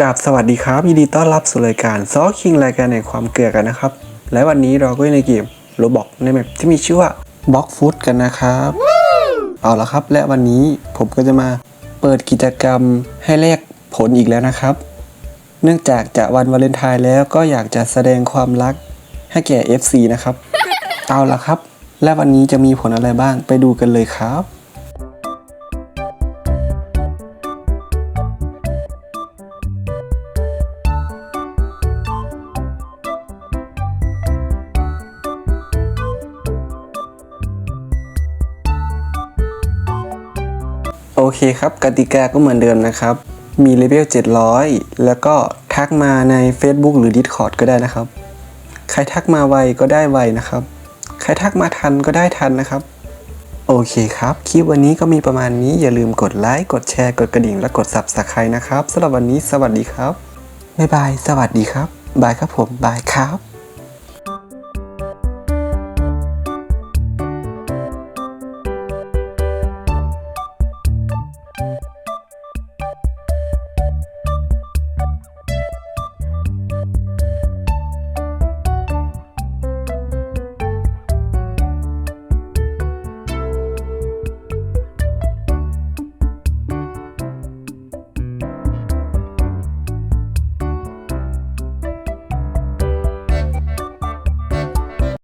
กราบสวัสดีครับยินดีต้อนรับสู่รายการซอคิงรายการแห่งความเกลือกันนะครับ และวันนี้เราก็อยู่ในเกมโรบอกในแมปที่มีชื่อว่าบล็อกฟุตกันนะครับ เอาละครับ และวันนี้ผมก็จะมาเปิดกิจกรรมให้แลกผลอีกแล้วนะครับ เนื่องจากจะวันวาเลนไทน์แล้วก็อยากจะแสดงความรักให้แก่ FC นะครับ เอาละครับ และวันนี้จะมีผลอะไรบ้างไปดูกันเลยครับ โอเคครับ กติกาก็เหมือนเดิมนะครับ มีเลเวล700 แล้วก็ทักมาใน Facebook หรือ Discord ก็ได้นะครับ ใครทักมาไวก็ได้ไวนะครับ ใครทักมาทันก็ได้ทันนะครับ โอเคครับ คลิปวันนี้ก็มีประมาณนี้อย่าลืมกดไลค์ กดแชร์ กดกระดิ่ง และกด Subscribe นะครับสำหรับวันนี้สวัสดีครับบ๊ายบาย สวัสดีครับ บายครับผม บายครับ